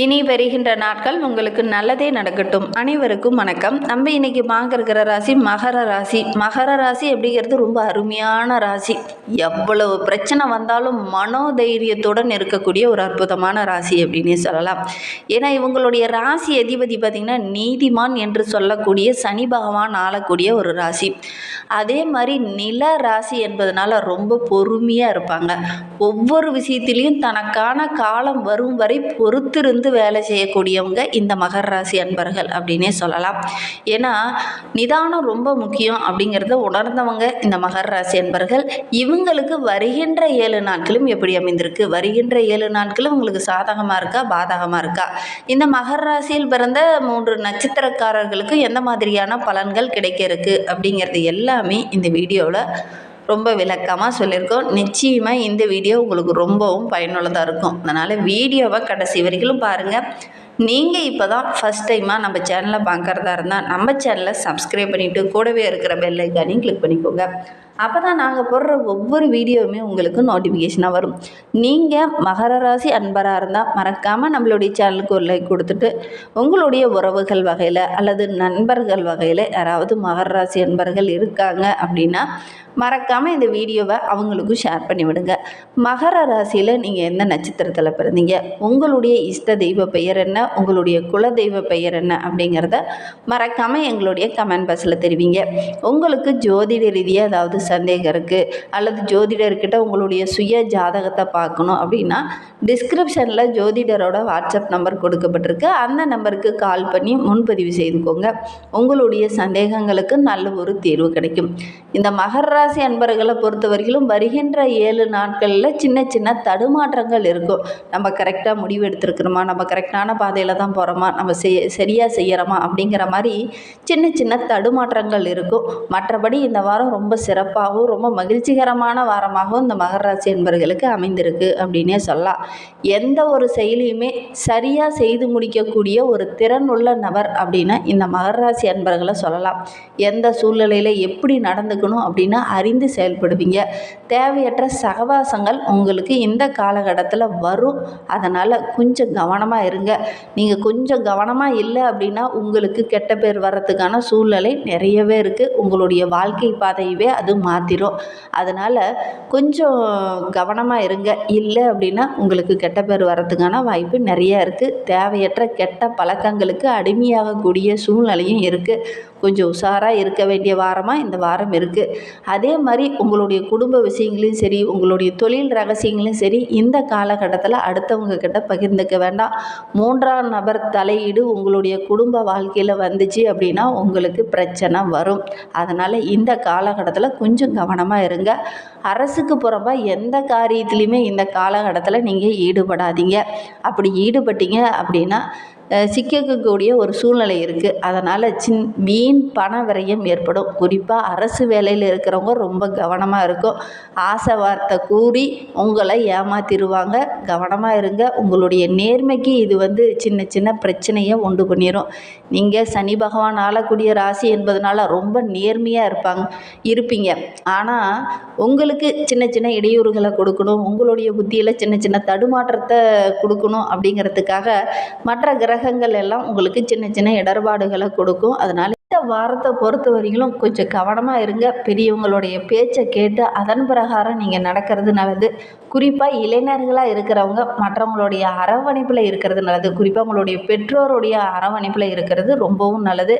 இனி வருகின்ற நாட்கள் உங்களுக்கு நல்லதே நடக்கட்டும். அனைவருக்கும் வணக்கம். நம்ம இன்னைக்கு பார்க்க இருக்கிற ராசி மகர ராசி. மகர ராசி அப்படிங்கிறது ரொம்ப அருமையான ராசி. எவ்வளவு பிரச்சனை வந்தாலும் மனோதைரியத்துடன் இருக்கக்கூடிய ஒரு அற்புதமான ராசி அப்படின்னே சொல்லலாம். ஏன்னா இவங்களுடைய ராசி அதிபதி பார்த்திங்கன்னா நீதிமான் என்று சொல்லக்கூடிய சனி பகவான் ஆளக்கூடிய ஒரு ராசி. அதே மாதிரி நில ராசி என்பதனால ரொம்ப பொறுமையாக இருப்பாங்க. ஒவ்வொரு விஷயத்திலையும் தனக்கான காலம் வரும் வரை பொறுத்திருந்து வேலை செய்யக்கூடியவங்க இந்த மகர ராசி அன்பர்கள் அப்படின்னே சொல்லலாம். ஏன்னா நிதானம் ரொம்ப முக்கியம் அப்படிங்கிறத உணர்ந்தவங்க இந்த மகர ராசி அன்பர்கள். இவங்களுக்கு வருகின்ற ஏழு நாட்களும் எப்படி அமைந்திருக்கு? வருகின்ற ஏழு நாட்களும் உங்களுக்கு சாதகமாக இருக்கா? பாதகமாக இருக்கா? இந்த மகர ராசியில் பிறந்த மூன்று நட்சத்திரக்காரர்களுக்கு எந்த மாதிரியான பலன்கள் கிடைக்க இருக்கு அப்படிங்கிறது எல்லாமே இந்த வீடியோவில் ரொம்ப விளக்கமாக சொல்லியிருக்கோம். நிச்சயமாக இந்த வீடியோ உங்களுக்கு ரொம்பவும் பயனுள்ளதாக இருக்கும். அதனால் வீடியோவை கடைசி வரைக்கும் பாருங்கள் நீங்கள் இப்போ தான் ஃபஸ்ட் டைமாக நம்ம சேனலை பார்க்குறதா இருந்தால் நம்ம சேனலை சப்ஸ்கிரைப் பண்ணிவிட்டு கூடவே இருக்கிற பெல்லைக்கானையும் கிளிக் பண்ணிக்கோங்க. அப்போ தான் நாங்கள் போடுற ஒவ்வொரு வீடியோவுமே உங்களுக்கு நோட்டிஃபிகேஷனாக வரும். நீங்கள் மகர ராசி அன்பராக இருந்தால் மறக்காமல் நம்மளுடைய சேனலுக்கு ஒரு லைக் கொடுத்துட்டு உங்களுடைய உறவுகள் வகையில் அல்லது நண்பர்கள் வகையில் யாராவது மகர ராசி அன்பர்கள் இருக்காங்க அப்படின்னா மறக்காமல் இந்த வீடியோவை அவங்களுக்கும் ஷேர் பண்ணி விடுங்க. மகர ராசியில் நீங்கள் எந்த நட்சத்திரத்தில் பிறந்தீங்க? உங்களுடைய இஷ்ட தெய்வ பெயர் என்ன? உங்களுடைய குல தெய்வ பெயர் என்ன? அப்படிங்கிறத மறக்காமல் எங்களுடைய கமெண்ட் பாக்ஸில் தெரிவிங்க. உங்களுக்கு ஜோதிட ரீதியாக ஏதாவது சந்தேகம் இருக்குது அல்லது ஜோதிடர்கிட்ட உங்களுடைய சுய ஜாதகத்தை பார்க்கணும் அப்படின்னா டிஸ்கிரிப்ஷனில் ஜோதிடரோட வாட்ஸ்அப் நம்பர் கொடுக்கப்பட்டிருக்கு. அந்த நம்பருக்கு கால் பண்ணி முன்பதிவு செய்துக்கோங்க. உங்களுடைய சந்தேகங்களுக்கு நல்ல ஒரு தீர்வு கிடைக்கும். இந்த மகர ராசி அன்பர்களை பொறுத்த வரையிலும் வருகின்ற ஏழு நாட்களில் சின்ன சின்ன தடுமாற்றங்கள் இருக்கும். நம்ம கரெக்டாக முடிவு எடுத்துருக்குறோமா? நம்ம கரெக்டான பாதையில் தான் போகிறோமா நம்ம செய் சரியாக செய்கிறோமா அப்படிங்கிற மாதிரி சின்ன சின்ன தடுமாற்றங்கள் இருக்கும். மற்றபடி இந்த வாரம் ரொம்ப சிறப்பாகவும் ரொம்ப மகிழ்ச்சிகரமான வாரமாகவும் இந்த மகர ராசி என்பர்களுக்கு அமைந்திருக்கு அப்படின்னே சொல்லலாம். எந்த ஒரு செயலையுமே சரியாக செய்து முடிக்கக்கூடிய ஒரு திறனுள்ள நபர் அப்படின்னா இந்த மகர ராசி அன்பர்களை சொல்லலாம். எந்த சூழ்நிலையில் எப்படி நடந்துக்கணும் அப்படின்னு அறிந்து செயல்படுவீங்க. தேவையற்ற சகவாசங்கள் உங்களுக்கு இந்த காலகட்டத்தில் வரும். அதனால் கொஞ்சம் கவனமாக இருங்க. நீங்கள் கொஞ்சம் கவனமாக இல்லை அப்படின்னா உங்களுக்கு கெட்ட பேர் வர்றதுக்கான சூழ்நிலை நிறையவே இருக்குது உங்களுடைய வாழ்க்கை பாதையவே அது மாற்றிடும் அதனால் கொஞ்சம் கவனமாக இருங்க. இல்லை அப்படின்னா உங்களுக்கு கெட்ட பேர் வர்றதுக்கான வாய்ப்பு நிறையா இருக்குது தேவையற்ற கெட்ட பழக்கங்களுக்கு அடிமையாகக்கூடிய சூழ்நிலையும் இருக்குது கொஞ்சம் உஷாராக இருக்க வேண்டிய வாரமாக இந்த வாரம் இருக்குது அதே மாதிரி உங்களுடைய குடும்ப விஷயங்களையும் சரி உங்களுடைய தொழில் ரகசியங்களையும் சரி இந்த காலகட்டத்தில் அடுத்தவங்க கிட்ட பகிர்ந்துக்க வேண்டாம். மூன்றாம் நபர் தலையீடு உங்களுடைய குடும்ப வாழ்க்கையில் வந்துச்சு அப்படின்னா உங்களுக்கு பிரச்சனை வரும். அதனால் இந்த காலகட்டத்தில் கொஞ்சம் கவனமாக இருங்க. அரசுக்கு புறம்பாக எந்த காரியத்துலையுமே இந்த காலகட்டத்தில் நீங்கள் ஈடுபடாதீங்க. அப்படி ஈடுபட்டீங்க அப்படின்னா சிக்கக்கூடிய ஒரு சூழ்நிலை இருக்குது அதனால் சின் வீண் பண விரயம் ஏற்படும். குறிப்பாக அரசு வேலையில் இருக்கிறவங்க ரொம்ப கவனமாக இருக்கும். ஆசை வார்த்தை கூறி உங்களை ஏமாத்திடுவாங்க கவனமாக இருங்க. உங்களுடைய நேர்மைக்கு இது வந்து சின்ன சின்ன பிரச்சனையை உண்டு பண்ணிடும் நீங்கள் சனி பகவான் ஆளக்கூடிய ராசி என்பதனால ரொம்ப நேர்மையாக இருப்பாங்க இருப்பீங்க. ஆனால் உங்களுக்கு சின்ன சின்ன இடையூறுகளை கொடுக்கணும். உங்களுடைய புத்தியில் சின்ன சின்ன தடுமாற்றத்தை கொடுக்கணும் அப்படிங்கிறதுக்காக மற்ற கிரக கிரகங்கள் எல்லாம் உங்களுக்கு சின்ன சின்ன இடர்பாடுகளை கொடுக்கும். அதனால் இந்த வாரத்தை பொறுத்த வரைக்கும் கொஞ்சம் கவனமாக இருங்க. பெரியவங்களுடைய பேச்சை கேட்டு அதன் பிரகாரம் நீங்கள் நடக்கிறது நல்லது. குறிப்பாக இளைஞர்களாக இருக்கிறவங்க மற்றவங்களுடைய அரவணைப்பில் இருக்கிறது நல்லது. குறிப்பாக உங்களுடைய பெற்றோருடைய அரவணைப்பில் இருக்கிறது ரொம்பவும் நல்லது.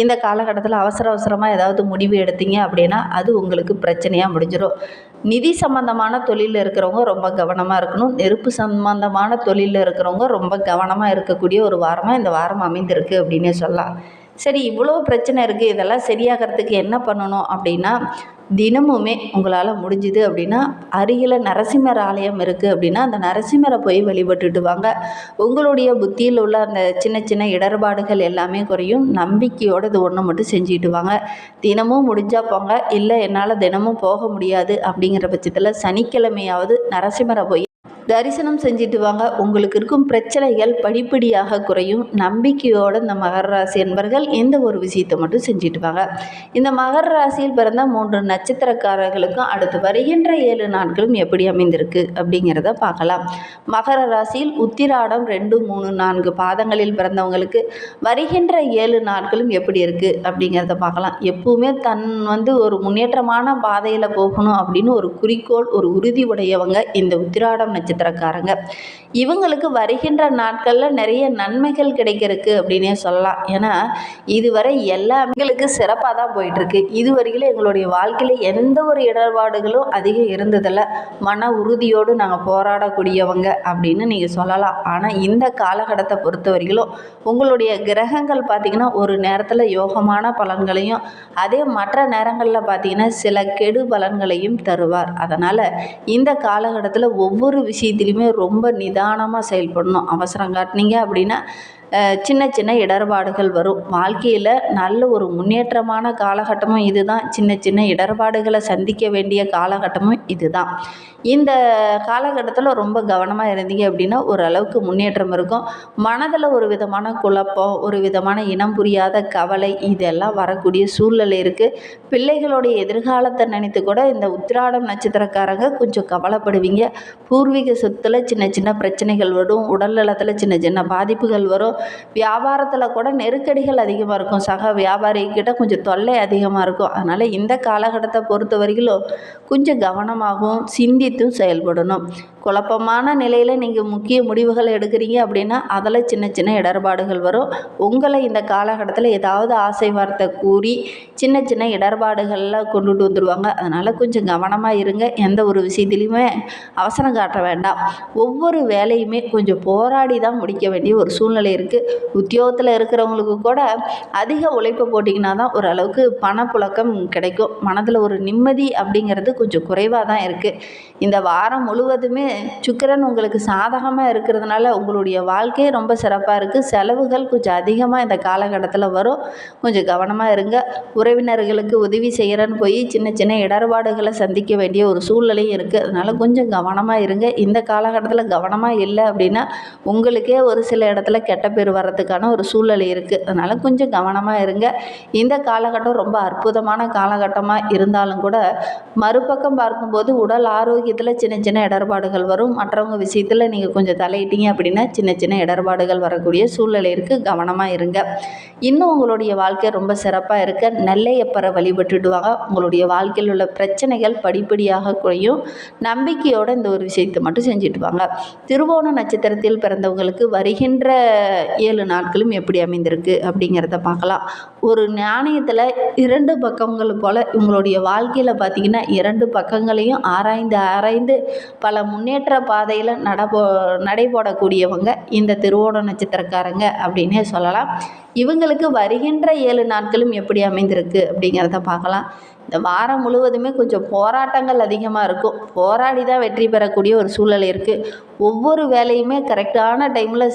இந்த காலகட்டத்தில் அவசர அவசரமாக ஏதாவது முடிவு எடுத்தீங்க அப்படின்னா அது உங்களுக்கு பிரச்சனையாக முடிஞ்சிடும் நிதி சம்பந்தமான தொழிலில் இருக்கிறவங்க ரொம்ப கவனமாக இருக்கணும். நெருப்பு சம்பந்தமான தொழிலில் இருக்கிறவங்க ரொம்ப கவனமாக இருக்கக்கூடிய ஒரு வாரமாக இந்த வாரம் அமைந்திருக்கு அப்படின்னே சொல்லலாம். சரி இவ்வளோ பிரச்சனை இருக்குது இதெல்லாம் சரியாகிறதுக்கு என்ன பண்ணணும் அப்படின்னா தினமுமே உங்களால் முடிஞ்சுது அப்படின்னா அருகில் நரசிம்மர் ஆலயம் இருக்குது அப்படின்னா அந்த நரசிம்மரை போய் வழிபட்டுட்டு வாங்க. உங்களுடைய புத்தியில் உள்ள அந்த சின்ன சின்ன இடர்பாடுகள் எல்லாமே குறையும். நம்பிக்கையோடு இது ஒன்று மட்டும் செஞ்சுட்டு வாங்க. தினமும் முடிஞ்சால் போங்க. இல்லை என்னால் தினமும் போக முடியாது அப்படிங்கிற பட்சத்தில் சனிக்கிழமையாவது நரசிம்மரை போய் தரிசனம் செஞ்சுட்டு வாங்க. உங்களுக்கு இருக்கும் பிரச்சனைகள் படிப்படியாக குறையும். நம்பிக்கையோடு இந்த மகர ராசி என்பர்கள் இந்த ஒரு விஷயத்தை மட்டும் செஞ்சுட்டு வாங்க. இந்த மகர ராசியில் பிறந்த மூன்று நட்சத்திரக்காரர்களுக்கும் அடுத்து வருகின்ற ஏழு நாட்களும் எப்படி அமைந்திருக்கு அப்படிங்கிறத பார்க்கலாம். மகர ராசியில் உத்திராடம் ரெண்டு மூணு நான்கு பாதங்களில் பிறந்தவங்களுக்கு வருகின்ற ஏழு நாட்களும் எப்படி இருக்குது அப்படிங்கிறத பார்க்கலாம். எப்பவுமே தன் வந்து ஒரு முன்னேற்றமான பாதையில் போகணும் அப்படின்னு ஒரு குறிக்கோள் ஒரு உறுதி உடையவங்க இந்த உத்திராடம் நட்சத்திரம் நட்சத்திரக்காரங்க. இவங்களுக்கு வருகின்ற நாட்களில் நிறைய நன்மைகள் கிடைக்கிறதுக்கு அப்படின்னே சொல்லலாம். ஏன்னா இதுவரை எல்லாங்களுக்கு சிறப்பாக தான் போயிட்டுருக்கு. இதுவரையிலும் எங்களுடைய வாழ்க்கையில் எந்த ஒரு இடர்பாடுகளும் அதிகம் இருந்ததில்லை. மன உறுதியோடு நாங்கள் போராடக்கூடியவங்க அப்படின்னு நீங்கள் சொல்லலாம். ஆனால் இந்த காலகட்டத்தை பொறுத்த வரையிலும் உங்களுடைய கிரகங்கள் பார்த்திங்கன்னா ஒரு நேரத்தில் யோகமான பலன்களையும் அதே மற்ற நேரங்களில் பார்த்திங்கன்னா சில கெடு பலன்களையும் தருவார். அதனால் இந்த காலகட்டத்தில் ஒவ்வொரு விஷயம் விஷயத்துலையுமே ரொம்ப நிதானமாக செயல்படணும் அவசரம் காட்டினீங்க அப்படின்னா சின்ன சின்ன இடர்பாடுகள் வரும். வாழ்க்கையில் நல்ல ஒரு முன்னேற்றமான காலகட்டமும் இதுதான். சின்ன சின்ன இடர்பாடுகளை சந்திக்க வேண்டிய காலகட்டமும் இதுதான். இந்த காலகட்டத்தில் ரொம்ப கவனமாக இருந்தீங்க அப்படின்னா ஓரளவுக்கு முன்னேற்றம் இருக்கும். மனதில் ஒரு விதமான குழப்பம் ஒரு விதமான இனம் புரியாத கவலை இதெல்லாம் வரக்கூடிய சூழ்நிலை இருக்குது பிள்ளைகளுடைய எதிர்காலத்தை நினைத்து கூட இந்த உத்திராடம் நட்சத்திரக்காரங்க கொஞ்சம் கவலைப்படுவீங்க. பூர்வீக சொத்துல சின்ன சின்ன பிரச்சனைகள் வரும். உடல் நலத்தில் சின்ன சின்ன பாதிப்புகள் வரும். வியாபாரத்தில் கூட நெருக்கடிகள் அதிகமாக இருக்கும். சக வியாபாரிகிட்ட கொஞ்சம் தொல்லை அதிகமாக இருக்கும். அதனால் இந்த காலகட்டத்தை பொறுத்த வரையிலும் கொஞ்சம் கவனமாகவும் சிந்தித்தும் செயல்படணும். குழப்பமான நிலையில் நீங்கள் முக்கிய முடிவுகள் எடுக்கிறீங்க அப்படின்னா அதில் சின்ன சின்ன இடர்பாடுகள் வரும். உங்களை இந்த காலகட்டத்தில் ஏதாவது ஆசை வார்த்தை கூறி சின்ன சின்ன இடர்பாடுகளில் கொண்டுட்டு வந்துடுவாங்க அதனால் கொஞ்சம் கவனமாக இருங்க. எந்த ஒரு விஷயத்துலையுமே அவசரம் காட்ட வேண்டாம். ஒவ்வொரு வேலையுமே கொஞ்சம் போராடி தான் முடிக்க வேண்டிய ஒரு சூழ்நிலை இருக்குது உத்தியோகத்தில் இருக்கிறவங்களுக்கு கூட அதிக உழைப்பு போட்டிங்கன்னா தான் ஓரளவுக்கு பணப்புழக்கம் கிடைக்கும். மனதில் ஒரு நிம்மதி அப்படிங்கிறது கொஞ்சம் குறைவாக தான் இருக்குது இந்த வாரம் முழுவதுமே சுக்கரன் உங்களுக்கு சாதகமாக இருக்கிறதுனால உங்களுடைய வாழ்க்கையே ரொம்ப சிறப்பாக இருக்குது செலவுகள் கொஞ்சம் அதிகமாக இந்த காலகட்டத்தில் வரும். கொஞ்சம் கவனமாக இருங்க. உறவினர்களுக்கு உதவி செய்கிறேன்னு போய் சின்ன சின்ன இடர்பாடுகளை சந்திக்க வேண்டிய ஒரு சூழ்நிலையும் இருக்குது அதனால் கொஞ்சம் கவனமாக இருங்க. இந்த காலகட்டத்தில் கவனமாக இல்லை அப்படின்னா உங்களுக்கே ஒரு சில இடத்துல கெட்ட பேர் வர்றதுக்கான ஒரு சூழ்நிலை இருக்குது அதனால் கொஞ்சம் கவனமாக இருங்க. இந்த காலகட்டம் ரொம்ப அற்புதமான காலகட்டமாக இருந்தாலும் கூட மறுபக்கம் பார்க்கும்போது உடல் ஆரோக்கியத்தில் சின்ன சின்ன இடர்பாடுகள் வரும். மற்றவங்க விஷயத்தில் நீங்கள் கொஞ்சம் தலையிட்டீங்க அப்படின்னா சின்ன சின்ன இடர்பாடுகள் வரக்கூடிய சூழ்நிலை இருக்குது கவனமாக இருங்க. இன்னும் உங்களுடைய வாழ்க்கை ரொம்ப சிறப்பாக இருக்க. நெல்லையப்பரை வழிபட்டுடுவாங்க. உங்களுடைய வாழ்க்கையில் உள்ள பிரச்சனைகள் படிப்படியாக குறையும். நம்பிக்கையோடு இந்த ஒரு விஷயத்தை மட்டும் செஞ்சுட்டு வாங்க. திருவோண நட்சத்திரத்தில் பிறந்தவங்களுக்கு வருகின்ற ஏழு நாட்களும் எப்படி அமைந்திருக்கு அப்படிங்கிறத பார்க்கலாம். ஒரு நாணயத்தில் இரண்டு பக்கங்கள் போல் உங்களுடைய வாழ்க்கையில் பார்த்தீங்கன்னா இரண்டு பக்கங்களையும் ஆராய்ந்து ஆராய்ந்து பல முன்னேற்ற பாதையில் நடப்போ நடைபோடக்கூடியவங்க இந்த திருவோண நட்சத்திரக்காரங்க அப்படின்னே சொல்லலாம். இவங்களுக்கு வருகின்ற ஏழு நாட்களும் எப்படி அமைந்திருக்கு அப்படிங்கிறத பார்க்கலாம். இந்த வாரம் முழுவதுமே கொஞ்சம் போராட்டங்கள் அதிகமாக இருக்கும். போராடி தான் வெற்றி பெறக்கூடிய ஒரு சூழல் இருக்குது ஒவ்வொரு வேலையுமே கரெக்டான டைமில்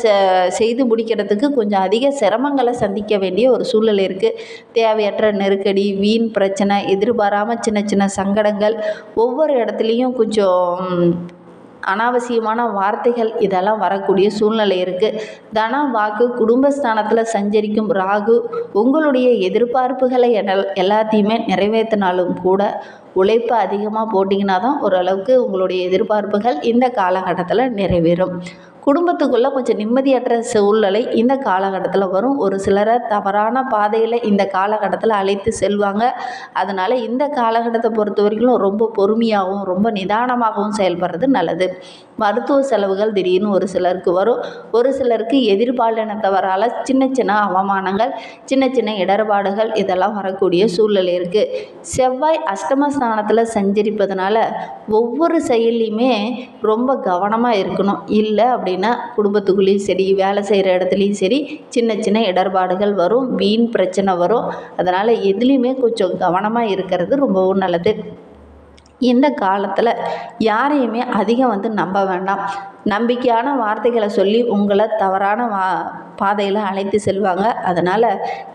செய்து முடிக்கிறதுக்கு கொஞ்சம் அதிக சிரமங்களை சந்திக்க வேண்டிய ஒரு சூழல் இருக்குது தேவையற்ற நெருக்கடி வீண் பிரச்சனை எதிர்பாராமல் சின்ன சின்ன சங்கடங்கள் ஒவ்வொரு இடத்துலையும் கொஞ்சம் அனாவசியமான வார்த்தைகள் இதெல்லாம் வரக்கூடிய சூழ்நிலை இருக்குது தன வாக்கு குடும்பஸ்தானத்தில் சஞ்சரிக்கும் ராகு உங்களுடைய எதிர்பார்ப்புகளை என- எல்லாத்தையுமே நிறைவேற்றினாலும் கூட உழைப்பு அதிகமாக போட்டிங்கன்னா தான் ஓரளவுக்கு உங்களுடைய எதிர்பார்ப்புகள் இந்த காலகட்டத்தில் நிறைவேறும். குடும்பத்துக்குள்ளே கொஞ்சம் நிம்மதியற்ற சூழ்நிலை இந்த காலகட்டத்தில் வரும். ஒரு சிலரை தவறான பாதையில் இந்த காலகட்டத்தில் அழைத்து செல்வாங்க. அதனால் இந்த காலகட்டத்தை பொறுத்த வரைக்கும் ரொம்ப பொறுமையாகவும் ரொம்ப நிதானமாகவும் செயல்படுறது நல்லது. மருத்துவ செலவுகள் திடீர்னு ஒரு சிலருக்கு வரும். ஒரு சிலருக்கு எதிர்பாலினத்தவரால் சின்ன சின்ன அவமானங்கள் சின்ன சின்ன இடர்பாடுகள் இதெல்லாம் வரக்கூடிய சூழ்நிலை இருக்குது செவ்வாய் அஷ்டமஸ்தானத்தில் சஞ்சரிப்பதனால ஒவ்வொரு செயல்லையுமே ரொம்ப கவனமாக இருக்கணும். இல்லை அப்படி அப்படின்னா குடும்பத்துக்குள்ளேயும் சரி வேலை செய்கிற இடத்துலையும் சரி சின்ன சின்ன இடர்பாடுகள் வரும் வீண் பிரச்சனை வரும். அதனால் எதுலேயுமே கொஞ்சம் கவனமாக இருக்கிறது ரொம்பவும் நல்லது. இந்த காலத்தில் யாரையுமே அதிகம் வந்து நம்ப வேண்டாம். நம்பிக்கையான வார்த்தைகளை சொல்லி உங்களை தவறான வா பாதையில் அழைத்து செல்வாங்க. அதனால்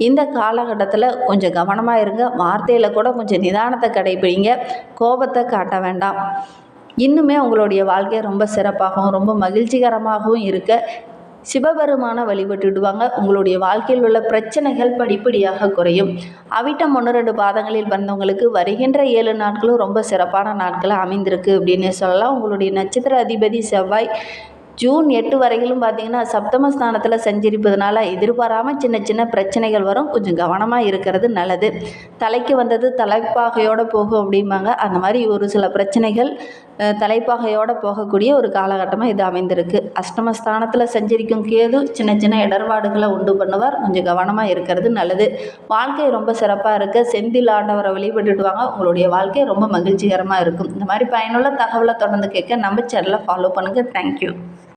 இந்த காலகட்டத்தில் கொஞ்சம் கவனமாக இருங்க. வார்த்தையில் கூட கொஞ்சம் நிதானத்தை கடைபிடிங்க. கோபத்தை காட்ட வேண்டாம். இன்னுமே உங்களுடைய வாழ்க்கை ரொம்ப சிறப்பாகவும் ரொம்ப மகிழ்ச்சிகரமாகவும் இருக்க சிவபெருமானை வழிபட்டுடுவாங்க உங்களுடைய வாழ்க்கையில் உள்ள பிரச்சனைகள் படிப்படியாக குறையும். அவிட்டம் ஒன்று ரெண்டு பாதங்களில் பிறந்தவங்களுக்கு வருகின்ற ஏழு நாட்களும் ரொம்ப சிறப்பான நாட்களாக அமைந்திருக்கு அப்படின்னு சொல்லலாம். உங்களுடைய நட்சத்திர அதிபதி செவ்வாய் ஜூன் எட்டு வரையிலும் பார்த்தீங்கன்னா சப்தமஸ்தானத்தில் சஞ்சரிப்பதனால எதிர்பாராமல் சின்ன சின்ன பிரச்சனைகள் வரும். கொஞ்சம் கவனமாக இருக்கிறது நல்லது. தலைக்கு வந்தது தலைப்பாகையோடு போகும் அப்படிம்பாங்க. அந்த மாதிரி ஒரு சில பிரச்சனைகள் தலைப்பாகையோடு போகக்கூடிய ஒரு காலகட்டமாக இது அமைந்திருக்கு. அஷ்டமஸ்தானத்தில் சஞ்சரிக்கும் கேது சின்ன சின்ன இடர்பாடுகளை உண்டு பண்ணுவார். கொஞ்சம் கவனமாக இருக்கிறது நல்லது. வாழ்க்கை ரொம்ப சிறப்பாக இருக்க. செந்தில் ஆண்டவரை வழிபட்டுட்டு வாங்க. உங்களுடைய வாழ்க்கை ரொம்ப மகிழ்ச்சிகரமாக இருக்கும். இந்த மாதிரி பயனுள்ள தகவலை தொடர்ந்து கேட்க நம்ம சேனலை ஃபாலோ பண்ணுங்கள் தேங்க்யூ